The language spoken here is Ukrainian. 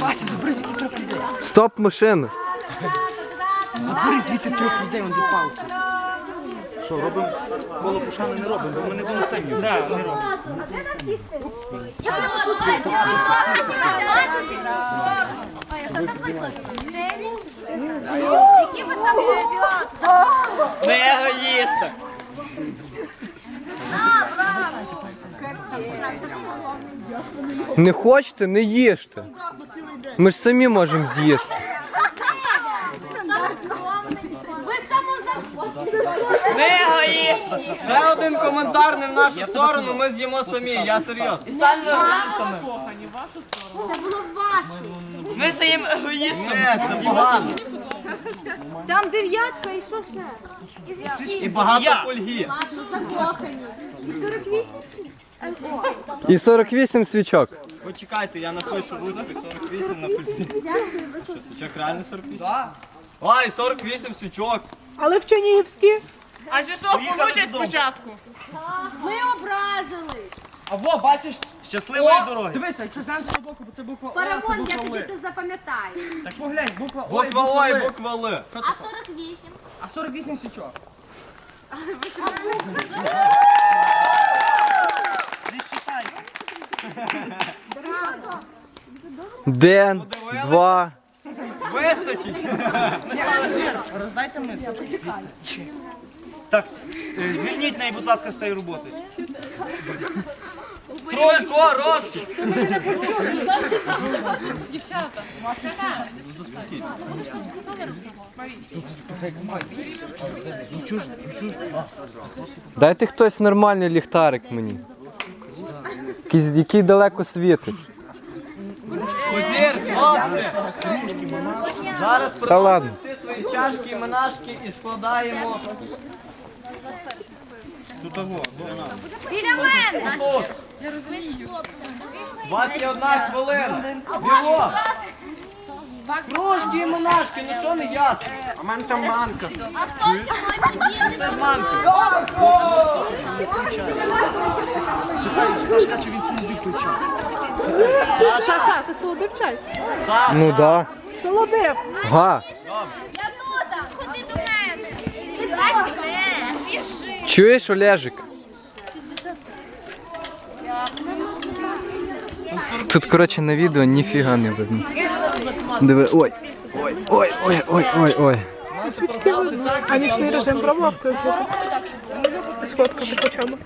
Вася, забери звідти трьох людей. Стоп машину. Забери звідти трьох людей, он палки. Що, робимо коло пушани не робимо, бо ми не винесемо їх. Так, не робимо. Які ви там Ми егоїсти. Не хочете, не їжте. Ми ж самі можемо з'їсти. Самозахоплені. Ще один коментар не в нашу сторону, ми з'їмо самі, я серйозно. Це було ваше. Ми стаємо егоїстами. Це погано. Там дев'ятка і що ще? І, І багато фольги. Закохані. І 48? І 48 свічок. Почекайте, я напишу ручкою 48 на фользі. Дякую, ви тут. Свічок реально 48? Так. Ай, 48 свічок. Але в Чернігівській. А що получать спочатку? Ми образились. А во, бачиш, Щасливої дороги. дивися, якщо знаємо цього боку, бо це буква О, це Парамон, я буква тобі Л. це запам'ятаю. Так поглянь, буква О і Буква О і Л. буква Л. А 48? А 48 свічок. День, два. Вистачить. Роздайте мені. Так, е, звільніть неї, будь ласка, з цієї роботи. Стройко, розчик. Дайте хтось нормальний ліхтарик мені. Який далеко світить. Зараз Та всі свої чашки і монашки і складаємо Тут того, до нас. Біля мене. тут. 21 хвилина. Біло. Кружки і монашки, ну що не ясно. А мене там манка. А Це ж мамки. Сашка, чи він сидів той Саша, ти солодив чай? Ну да. Солодив. Га. Я тут, ходи до мене. Бачки мене. Чуєш, Олежик? Тут, коротше, на відео ніфіга не видно. Диви, ой. Ой, ой, ой, ой, ой, ой. А нічний режим пробував включити? Сходка по чому?